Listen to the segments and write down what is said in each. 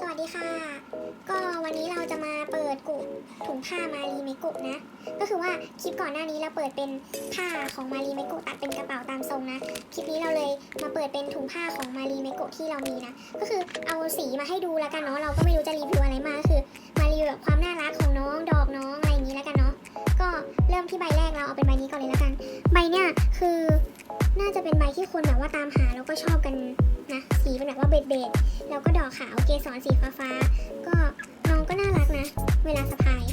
สวัสดีค่ะ ก็วันนี้เราจะมาเปิดกุถุงผ้ามารีเมกุนะ ก็คือว่าคลิปก่อนหน้านี้เราเปิดเป็นผ้าของมารีเมกุตัดเป็นกระเป๋าตามทรงนะ คลิปนี้เราเลยมาเปิดเป็นถุงผ้าของมารีเมกุที่เรามีนะ ก็คือเอาสีมาให้ดูแล้วกันเนาะ เราก็ไม่รู้จะรีวิวอะไรมา คือมารีวิวแบบความน่ารักของน้องดอกน้องอะไรอย่างนี้แล้วกันเนาะ ก็เริ่มที่ใบแรกเราเอาเป็นใบนี้ก่อนเลยแล้วกัน ใบเนี้ยคือน่าจะเป็นใบที่คนแบบว่าตามหาแล้วก็ชอบกัน นะ สีเป็นแบบว่าเบดเบดแล้วก็ดอกขาวเกสรสีฟ้าฟ้าก็น้องก็น่ารักนะ เวลาสะพาย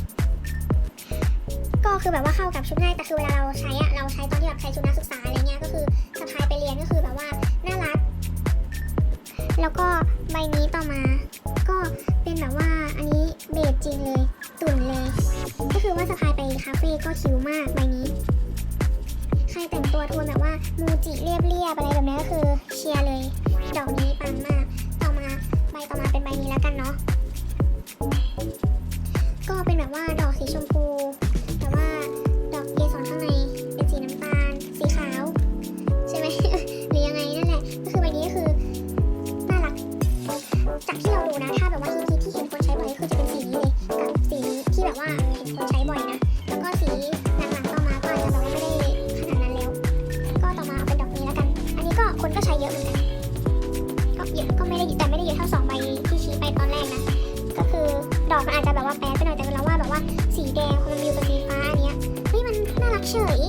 ก็คือแบบว่าเข้ากับชุดง่ายแต่คือเวลาเราใช้อะเราใช้ตอนที่แบบใช้ชุดนักศึกษาอะไรเงี้ยก็คือสะพายไปเรียนก็คือแบบว่าน่ารัก แล้วก็ใบนี้ต่อมา ก็เป็นแบบว่าอันนี้เบสจริงเลย ตุ่นเลย ก็คือว่าสะพายไปคาเฟ่ก็คิวมากใบ แต่งตัวโทนแบบว่ามูจิเรียบเรียบอะไรแบบนี้ก็คือเชียร์เลย ดอกนี้ปังมาก ต่อมาใบต่อมาเป็นใบนี้แล้วกันเนาะ ก็เป็นแบบว่าดอกสีชมพู เฉย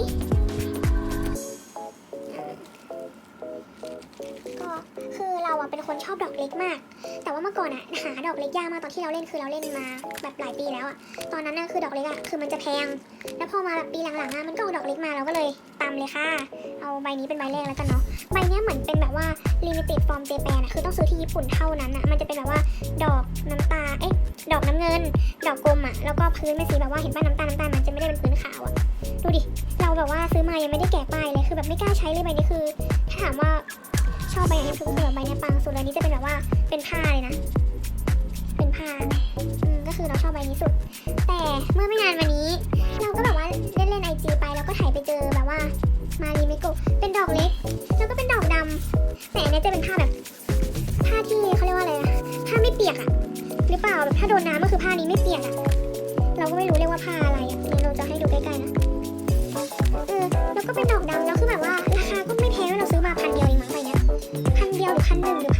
ก็คือเราอะเป็นคนชอบดอกเล็กมาก แต่ว่าเมื่อก่อนอะหาดอกเล็กยากมากตอนที่เราเล่นคือเราเล่นมาแบบหลายปีแล้วอะตอนนั้นน่ะคือดอกเล็กอะคือมันจะแพง แล้วพอมาแบบปีหลังๆอะมันก็เอาดอกเล็กมาเราก็เลยตามเลยค่ะ เอาใบนี้เป็นใบแรกแล้วกันเนาะ ใบเนี้ยเหมือนเป็นแบบว่า limited from Japan อะคือต้องซื้อที่ญี่ปุ่นเท่านั้นอะมันจะเป็นแบบว่าดอกน้ำตา เอ๊ะ ดอกน้ำเงิน ดอกกลมอะแล้วก็พื้นเป็นสีแบบว่าเห็นป้าน้ำตาลน้ำตาลมันจะไม่ได้เป็นพื้นขาวอะ ดูดิ เราแบบว่าซื้อมายังไม่ได้แกะป้ายเลยคือแบบไม่กล้าใช้เลยใบนี้คือ ถ้าถามว่าชอบใบไหนที่สุดก็คือแบบใบนี้ปังสุดเลยนี้จะเป็นแบบว่าเป็นผ้าเลยนะ เป็นผ้าอืมก็คือเราชอบใบนี้สุด แต่เมื่อไม่นานมานี้ เราก็แบบว่าเล่นเล่นไอจีไปแล้วก็ถ่ายไปเจอแบบว่ามารีเมโกเป็นดอกเล็ก แล้วก็เป็นดอกดำแต่อันนี้จะเป็นผ้าแบบผ้าที่เขาเรียกว่าอะไรอะผ้าไม่เปียกอะหรือเปล่าแบบถ้าโดนน้ำก็คือผ้านี้ไม่เปียกอะเราก็ไม่รู้เรียกว่าผ้าอะไรอะนี่เราจะให้ดูใกล้ๆน ก็เป็นดอกดำแล้วคือแบบว่าราคาก็ไม่แพงเราซื้อมาพันเดียวเองมั้งใบเนี้ยพันเดียวหรือพันหนึ่งหรือพัน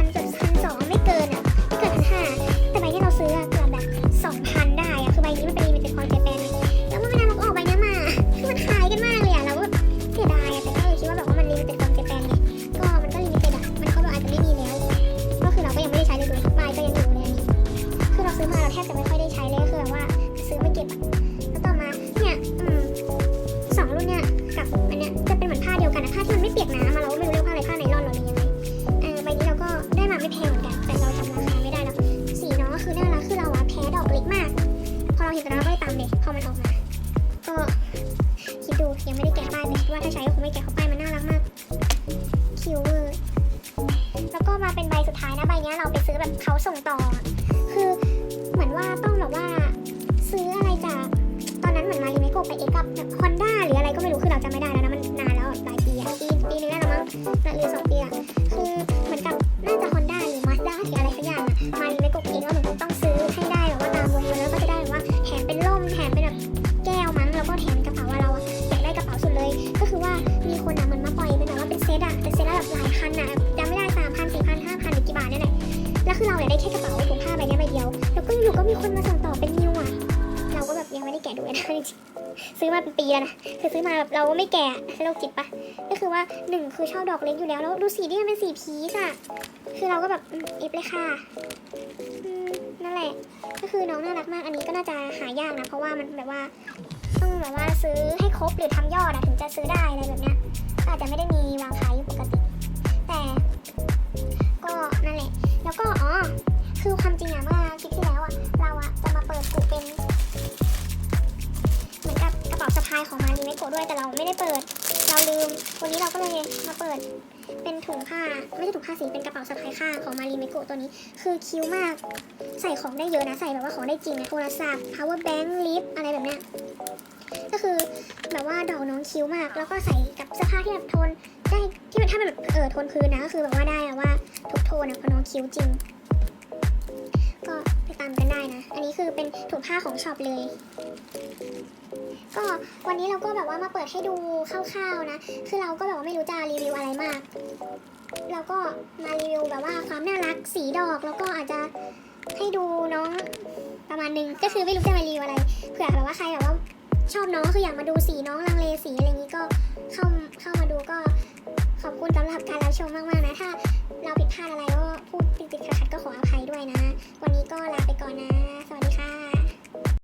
เราเห็นตอนนั้นเราก็เลยตามเลยพอมันออกมา ก็คิดดูยังไม่ได้แกะป้ายแต่คิดว่าถ้าใช้ก็คงไม่แกะเพราป้ายมันน่ารักมากคิวเวอร์แล้วก็มาเป็นใบสุดท้ายนะใบเนี้ยเราไปซื้อแบบเขาส่งต่อ คือเหมือนว่าต้องแบบว่าซื้ออะไรจากตอนนั้นเหมือนมารีเมโกไปเอกกับแบบฮอนด้าหรืออะไรก็ไม่รู้คือเราจำไม่ได้แล้วนะมันนานแล้วหลายปีอะปีปีนึงได้แล้วมั้งหรือสอง อยได้แค่กระเป๋าถุงผ้าใบเนี้ยใบเดียว แล้วก็อยู่ก็มีคนมาส่งต่อเป็นนิวอะ เราก็แบบยังไม่ได้แกะดูนะจริงซื้อมาเป็นปีแล้วนะคือซื้อมาแบบเราก็ไม่แกะโรคจิตปะก็คือว่าหนึ่งคือชอบดอกเล็กอยู่แล้วแล้วดูสีนี่มันเป็นสีพีชอะคือเราก็แบบเอฟเลยค่ะนั่นแหละ ก็คือน้องน่ารักมากอันนี้ก็น่าจะหายากนะ เพราะว่ามันแบบว่าต้องแบบว่าซื้อให้ครบหรือทำยอดอะถึงจะซื้อได้อะไรแบบเนี้ยก็อาจจะไม่ได้มีวางขายอยู่ปกติ แต่ ก็นั่นแหละ แล้วก็อ๋อ คือความจริงอะเมื่อคลิปที่แล้วอะเราอะจะมาเปิดกุเป็นเหมือนกับกระเป๋าสะพายของมารีเมโกด้วยแต่เราไม่ได้เปิด เราลืม วันนี้เราก็เลยมาเปิดเป็นถุงผ้าไม่ใช่ถุงผ้าสิเป็นกระเป๋าสะพายข้างของมารีเมโกตัวนี้ คือคิ้วมาก ใส่ของได้เยอะนะใส่แบบว่าของได้จริงนะโทรศัพท์ power bank ลิฟอะไรแบบเนี้ยก็คือแบบว่าดอกน้องคิ้วมาก แล้วก็ใส่กับเสื้อผ้าที่แบบโทนได้ที่มันถ้ามันแบบเออโทนพื้นนะก็คือแบบว่าได้อะว่าทุกโทนอะเพราะน้องคิ้วจริง อันนี้คือเป็นถุงผ้าของช็อปเลย ก็วันนี้เราก็แบบว่ามาเปิดให้ดูคร่าวๆนะ คือเราก็แบบว่าไม่รู้จะรีวิวอะไรมาก เราก็มารีวิวแบบว่าความน่ารักสีดอกแล้วก็อาจจะให้ดูน้องประมาณนึง ก็คือไม่รู้จะมารีวิวอะไร เผื่อแบบว่าใครแบบว่าชอบน้องคืออยากมาดูสีน้องลังเลสีอะไรอย่างนี้ก็เข้าเข้ามาดูก็ขอบคุณสำหรับการรับชมมากๆนะ ถ้าเราผิดพลาดอะไร